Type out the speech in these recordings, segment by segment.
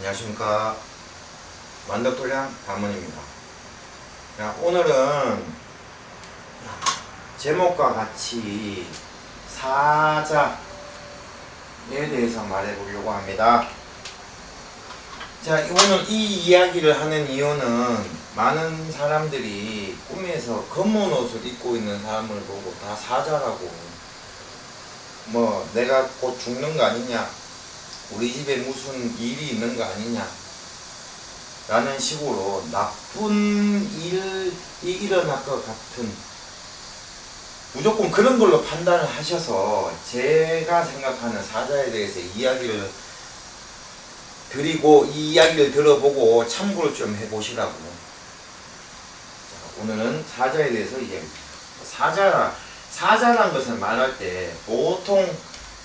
안녕하십니까. 만덕도량 담원입니다. 자, 오늘은 제목과 같이 사자에 대해서 말해 보려고 합니다. 자 오늘 이 이야기를 하는 이유는 많은 사람들이 꿈에서 검은 옷을 입고 있는 사람을 보고 다 사자라고. 뭐 내가 곧 죽는 거 아니냐 우리 집에 무슨 일이 있는 거 아니냐? 라는 식으로 나쁜 일이 일어날 것 같은 무조건 그런 걸로 판단을 하셔서 제가 생각하는 사자에 대해서 이야기를 드리고 이 이야기를 들어보고 참고를 좀 해보시라고. 자, 오늘은 사자에 대해서 이제 사자라 사자란 것을 말할 때 보통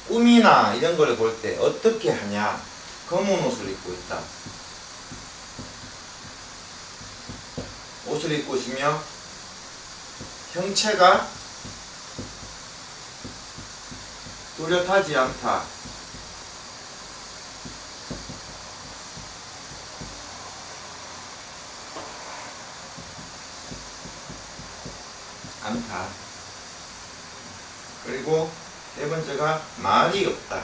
꿈이나 이런 걸 볼 때 어떻게 하냐? 검은 옷을 입고 있다. 옷을 입고 있으며 형체가 뚜렷하지 않다. 않다. 그리고 네 번째가 말이 없다.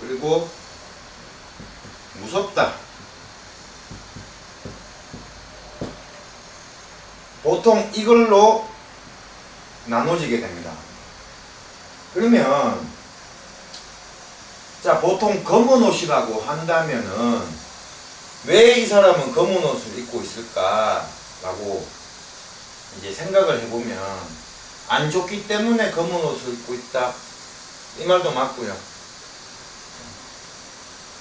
그리고 무섭다. 보통 이걸로 나눠지게 됩니다. 그러면 자 보통 검은 옷이라고 한다면은 왜 이 사람은 검은 옷을 입고 있을까라고 이제 생각을 해보면 안 좋기 때문에 검은 옷을 입고 있다. 이 말도 맞고요.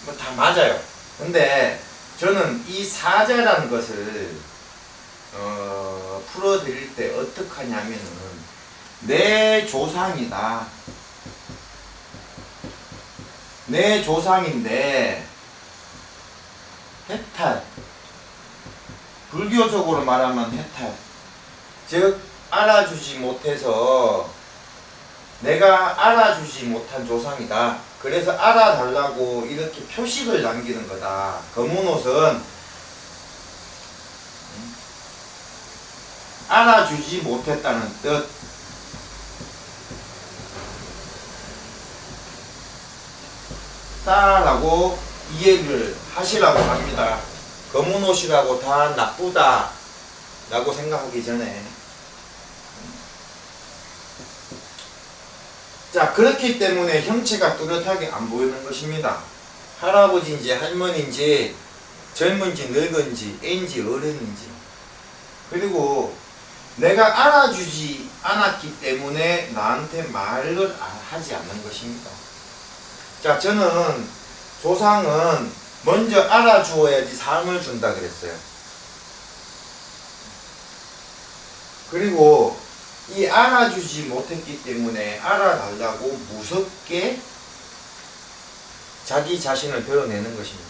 뭐 다 맞아요. 근데 저는 이 사자라는 것을 어, 풀어드릴 때 어떻게 하냐면은 내 조상이다. 내 조상인데 해탈. 불교적으로 말하면 해탈 즉 알아주지 못해서 내가 알아주지 못한 조상이다. 그래서 알아달라고 이렇게 표식을 남기는 거다. 검은 옷은 알아주지 못했다는 뜻. 따라고 이해를 하시라고 합니다. 검은 옷이라고 다 나쁘다. 라고 생각하기 전에 자 그렇기 때문에 형체가 뚜렷하게 안 보이는 것입니다. 할아버지인지 할머니인지 젊은지 늙은지 애인지 어른인지. 그리고 내가 알아주지 않았기 때문에 나한테 말을 하지 않는 것입니다. 자 저는 조상은 먼저 알아주어야지 삶을 준다 그랬어요. 그리고 이 알아주지 못했기 때문에 알아달라고 무섭게 자기 자신을 드러내는 것입니다.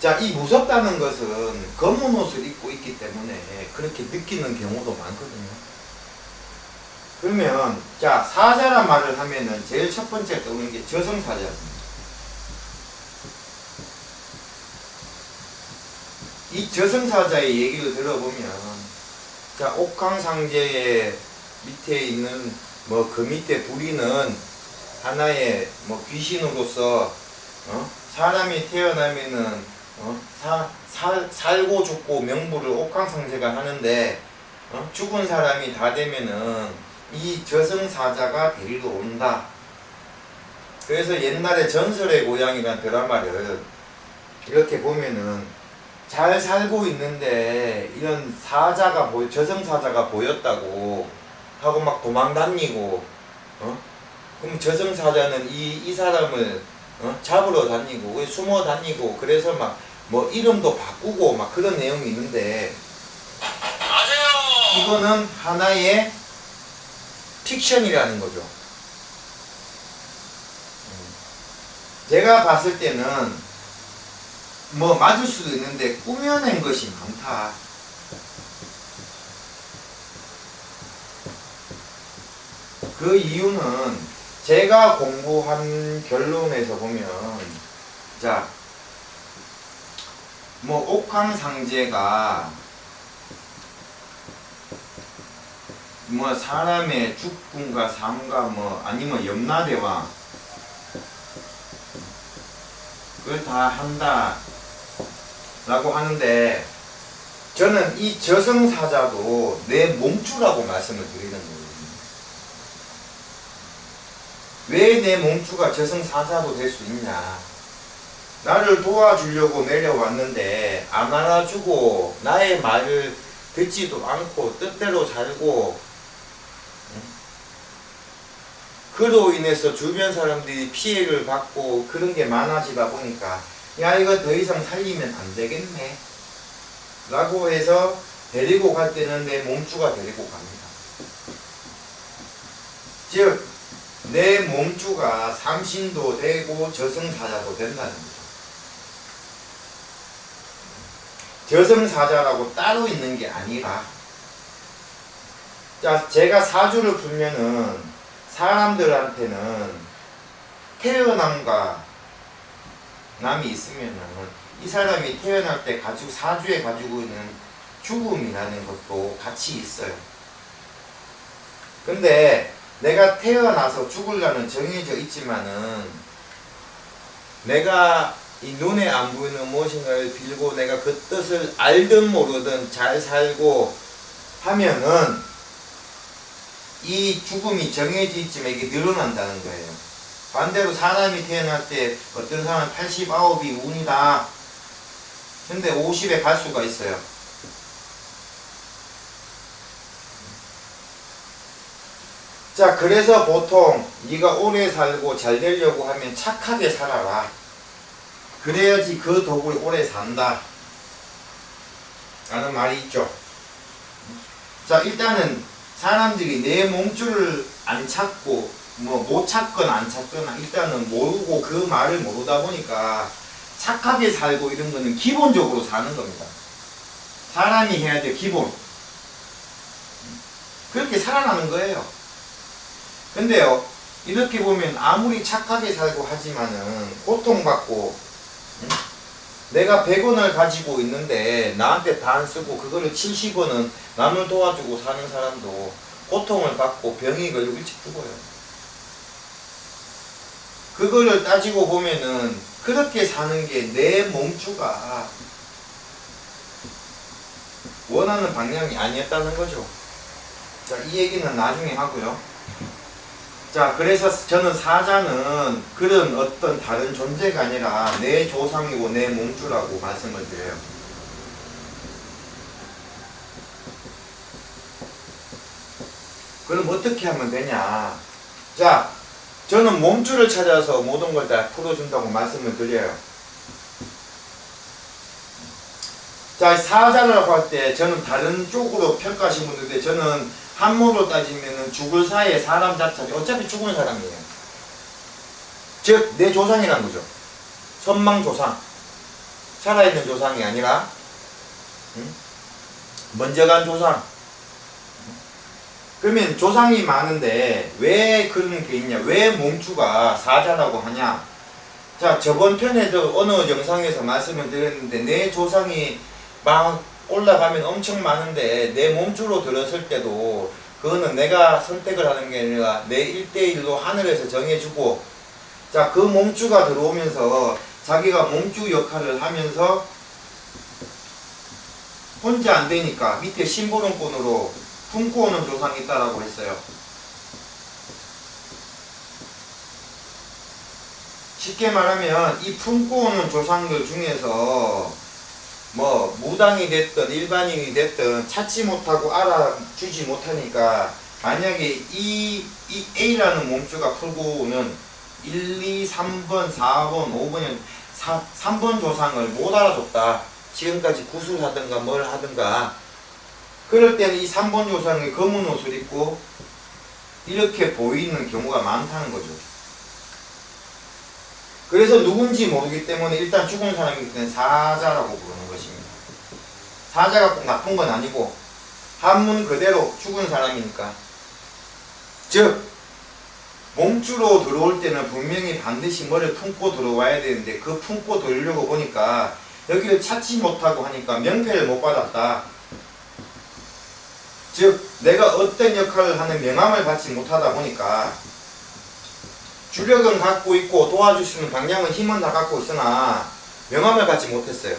자, 이 무섭다는 것은 검은 옷을 입고 있기 때문에 그렇게 느끼는 경우도 많거든요. 그러면, 자, 사자란 말을 하면은 제일 첫 번째 떠오르는 게 저승사자입니다. 이 저승사자의 얘기를 들어보면 자 옥황상제의 밑에 있는 뭐 그 밑에 부리는 하나의 뭐 귀신으로서 어? 사람이 태어나면은 어? 사, 살, 살고 죽고 명부를 옥황상제가 하는데 어? 죽은 사람이 다 되면은 이 저승사자가 데리러 온다. 그래서 옛날에 전설의 고향이란 드라마를 이렇게 보면은 잘 살고 있는데 이런 사자가 보여 저승 사자가 보였다고 하고 막 도망 다니고 어? 그럼 저승 사자는 이, 이 사람을 어? 잡으러 다니고 왜 숨어 다니고 그래서 막 뭐 이름도 바꾸고 막 그런 내용이 있는데 맞아요. 이거는 하나의 픽션이라는 거죠. 음. 제가 봤을 때는 뭐 맞을 수도 있는데 꾸며낸 것이 많다. 그 이유는 제가 공부한 결론에서 보면 자, 뭐 옥황상제가 뭐 사람의 죽음과 삶과 뭐 아니면 염라대왕 그걸 다 한다 라고 하는데 저는 이 저승사자도 내 몸주라고 말씀을 드리는 거예요. 왜 내 몸주가 저승사자도 될 수 있냐? 나를 도와주려고 내려왔는데 안 알아주고 나의 말을 듣지도 않고 뜻대로 살고 응? 그로 인해서 주변 사람들이 피해를 받고 그런 게 많아지다 보니까 야 이거 더 이상 살리면 안 되겠네 라고 해서 데리고 갈 때는 내 몸주가 데리고 갑니다. 즉, 내 몸주가 삼신도 되고 저승사자도 된다는 거죠. 저승사자라고 따로 있는 게 아니라 자, 제가 사주를 풀면은 사람들한테는 태어남과 남이 있으면은 이 사람이 태어날 때 가지고 사주에 가지고 있는 죽음이라는 것도 같이 있어요. 근데 내가 태어나서 죽으려는 정해져 있지만은 내가 이 눈에 안 보이는 무엇인가를 빌고 내가 그 뜻을 알든 모르든 잘 살고 하면은 이 죽음이 정해져 있지만 이게 늘어난다는 거예요. 반대로 사람이 태어날 때 어떤 사람은 89이 운이다. 근데 50에 갈 수가 있어요. 자, 그래서 보통 네가 오래 살고 잘 되려고 하면 착하게 살아라. 그래야지 그 덕을 오래 산다. 라는 말이 있죠. 자, 일단은 사람들이 내 몸줄을 안 찾고 뭐 못 찾거나 안 찾거나 일단은 모르고 그 말을 모르다 보니까 착하게 살고 이런 거는 기본적으로 사는 겁니다. 사람이 해야 될 기본. 그렇게 살아나는 거예요. 근데요, 이렇게 보면 아무리 착하게 살고 하지만은 고통받고, 응? 내가 100원을 가지고 있는데 나한테 다안 쓰고 그거를 70원은 남을 도와주고 사는 사람도 고통을 받고 병이 걸리고 일찍 죽어요. 그거를 따지고 보면은 그렇게 사는 게 내 몸주가 원하는 방향이 아니었다는 거죠. 자, 이 얘기는 나중에 하고요. 자, 그래서 저는 사자는 그런 어떤 다른 존재가 아니라 내 조상이고 내 몸주라고 말씀을 드려요. 그럼 어떻게 하면 되냐? 자, 저는 몸주를 찾아서 모든 걸 다 풀어준다고 말씀을 드려요. 자, 사자라고 할 때 저는 다른 쪽으로 평가하신 분들인데 저는 한모로 따지면 죽을 사이에 사람 자체가 어차피 죽은 사람이에요. 즉, 내 조상이란 거죠. 선망 조상. 살아있는 조상이 아니라, 응? 먼저 간 조상. 그러면 조상이 많은데 왜 그런 게 있냐? 왜 몸주가 사자라고 하냐? 자, 저번 편에도 어느 영상에서 말씀을 드렸는데 내 조상이 막 올라가면 엄청 많은데 내 몸주로 들었을 때도 그거는 내가 선택을 하는 게 아니라 내 1대1로 하늘에서 정해주고 자, 그 몸주가 들어오면서 자기가 몸주 역할을 하면서 혼자 안 되니까 밑에 심부름꾼으로 품고 오는 조상이 있다라고 했어요. 쉽게 말하면 이 품고 오는 조상들 중에서 뭐 무당이 됐든 일반인이 됐든 찾지 못하고 알아주지 못하니까 만약에 이, 이 A라는 몸주가 풀고 오는 1, 2, 3번, 4번, 5번, 4, 3번 조상을 못 알아줬다. 지금까지 구술하든가 뭘 하든가 그럴 때는 이 3번 조상이 검은 옷을 입고 이렇게 보이는 경우가 많다는 거죠. 그래서 누군지 모르기 때문에 일단 죽은 사람이기 때문에 사자라고 부르는 것입니다. 사자가 꼭 나쁜 건 아니고 한문 그대로 죽은 사람이니까 즉 몸주로 들어올 때는 분명히 반드시 뭐를 품고 들어와야 되는데 그 품고 들으려고 보니까 여기를 찾지 못하고 하니까 명패를 못 받았다. 즉 내가 어떤 역할을 하는 명함을 받지 못하다 보니까 주력은 갖고 있고 도와줄 수 있는 방향은 힘은 다 갖고 있으나 명함을 받지 못했어요.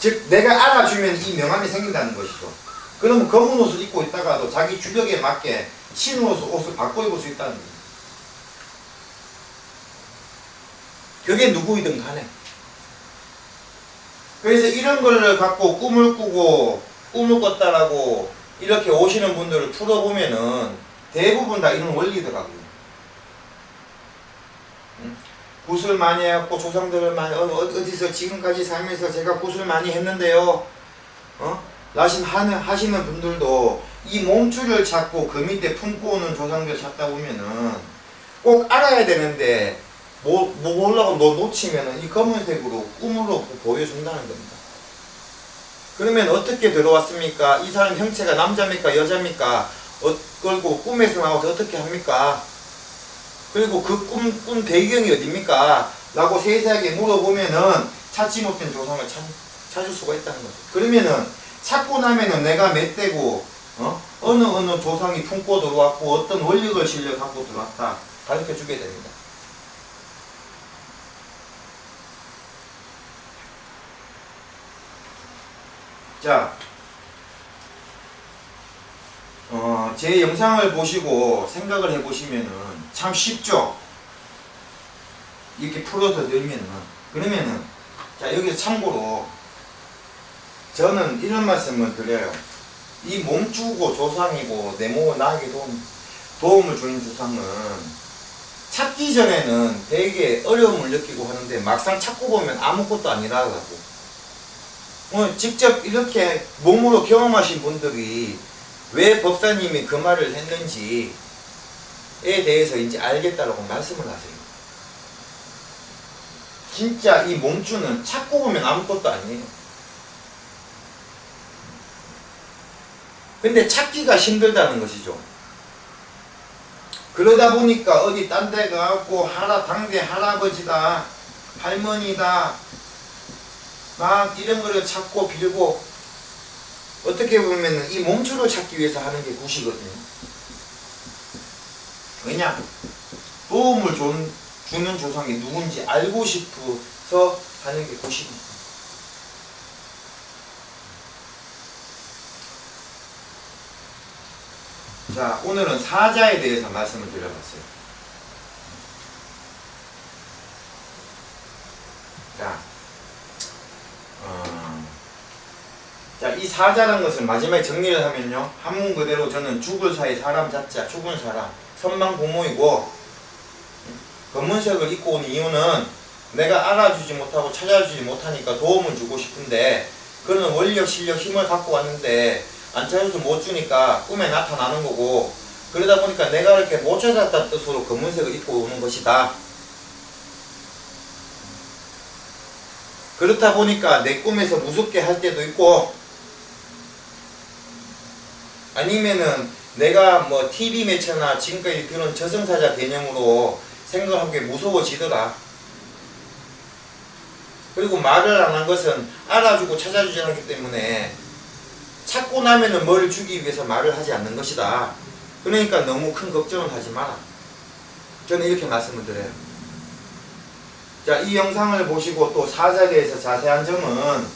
즉 내가 알아주면 이 명함이 생긴다는 것이죠. 그러면 검은 옷을 입고 있다가도 자기 주력에 맞게 신은 옷을, 옷을 바꿔 입을 수 있다는 거예요. 그게 누구이든 간에. 그래서 이런 거를 갖고 꿈을 꾸고 꿈을 꿨다라고 이렇게 오시는 분들을 풀어보면은 대부분 다 이런 원리더라고요. 음, 굿을 많이 해갖고 조상들을 많이 어, 어, 어디서 지금까지 살면서 제가 굿을 많이 했는데요. 어? 라신 하는 하시는 분들도 이 몸줄을 찾고 그 밑에 품고 오는 조상들 찾다 보면은 꼭 알아야 되는데 뭐, 뭐 몰라고 너 놓치면은 이 검은색으로 꿈으로 보여준다는 겁니다. 그러면 어떻게 들어왔습니까? 이 사람 형체가 남자입니까? 여자입니까? 어, 그리고 꿈에서 나와서 어떻게 합니까? 그리고 그 꿈, 꿈 배경이 어딥니까? 라고 세세하게 물어보면은 찾지 못한 조상을 찾, 찾을 수가 있다는 거죠. 그러면은 찾고 나면은 내가 몇 대고, 어? 어느 어느 조상이 품고 들어왔고 어떤 원력을 실려 갖고 들어왔다. 가르쳐 주게 됩니다. 자, 어, 제 영상을 보시고 생각을 해보시면은 참 쉽죠? 이렇게 풀어서 들면은. 그러면은, 자, 여기서 참고로 저는 이런 말씀을 드려요. 이 몸주고 조상이고 내 몸을 나에게 도움, 도움을 주는 조상은 찾기 전에는 되게 어려움을 느끼고 하는데 막상 찾고 보면 아무것도 아니라고. 어, 직접 이렇게 몸으로 경험하신 분들이 왜 법사님이 그 말을 했는지에 대해서 이제 알겠다라고 말씀을 하세요. 진짜 이 몸주는 찾고 보면 아무것도 아니에요. 근데 찾기가 힘들다는 것이죠. 그러다 보니까 어디 딴 데 가갖고 하라 당대 할아버지다 할머니다 막 이런 거를 찾고 빌고 어떻게 보면 이 몸주를 찾기 위해서 하는 게 굿이거든요. 왜냐? 도움을 준, 주는 조상이 누군지 알고 싶어서 하는 게 굿입니다. 자, 오늘은 사자에 대해서 말씀을 드려봤어요. 자, 어, 자, 이 사자라는 것을 마지막에 정리를 하면요. 한문 그대로 저는 죽을 사이 사람 자자, 죽은 사람, 선망 부모이고, 검은색을 입고 온 이유는 내가 알아주지 못하고 찾아주지 못하니까 도움을 주고 싶은데, 그런 원력, 실력, 힘을 갖고 왔는데, 안 찾아서 못 주니까 꿈에 나타나는 거고, 그러다 보니까 내가 이렇게 못 찾았다는 뜻으로 검은색을 입고 오는 것이다. 그렇다 보니까 내 꿈에서 무섭게 할 때도 있고 아니면은 내가 뭐 TV 매체나 지금까지 그런 저승사자 개념으로 게 무서워지더라. 그리고 말을 안 한 것은 알아주고 찾아주지 않기 때문에 찾고 나면은 뭘 주기 위해서 말을 하지 않는 것이다. 그러니까 너무 큰 걱정을 하지 마라. 저는 이렇게 말씀을 드려요. 자, 이 영상을 보시고 또 사자에 대해서 자세한 점은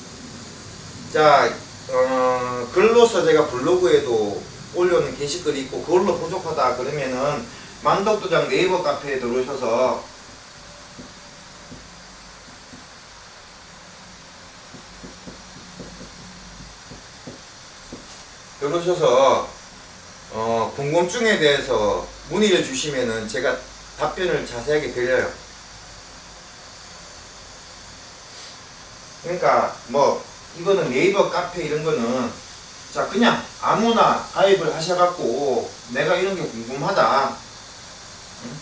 자, 어, 글로서 제가 블로그에도 올려놓은 게시글이 있고 그걸로 부족하다 그러면은 만덕도장 네이버 카페에 들어오셔서 들어오셔서 어, 궁금증에 대해서 문의를 주시면은 제가 답변을 자세하게 드려요. 그러니까 뭐 이거는 네이버 카페 이런 거는 자 그냥 아무나 가입을 하셔갖고 내가 이런 게 궁금하다 응?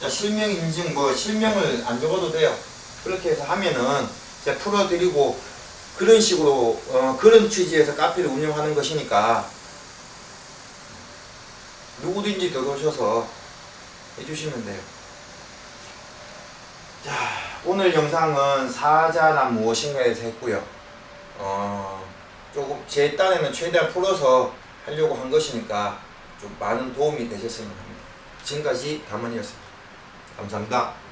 자 실명 인증 뭐 실명을 안 적어도 돼요 그렇게 해서 하면은 제가 풀어드리고 그런 식으로 어, 그런 취지에서 카페를 운영하는 것이니까 누구든지 들어오셔서 해주시면 돼요. 자, 오늘 영상은 사자란 무엇인가에서 했고요. 어, 조금 제 딴에는 최대한 풀어서 하려고 한 것이니까 좀 많은 도움이 되셨으면 합니다. 지금까지 담원이었습니다. 감사합니다.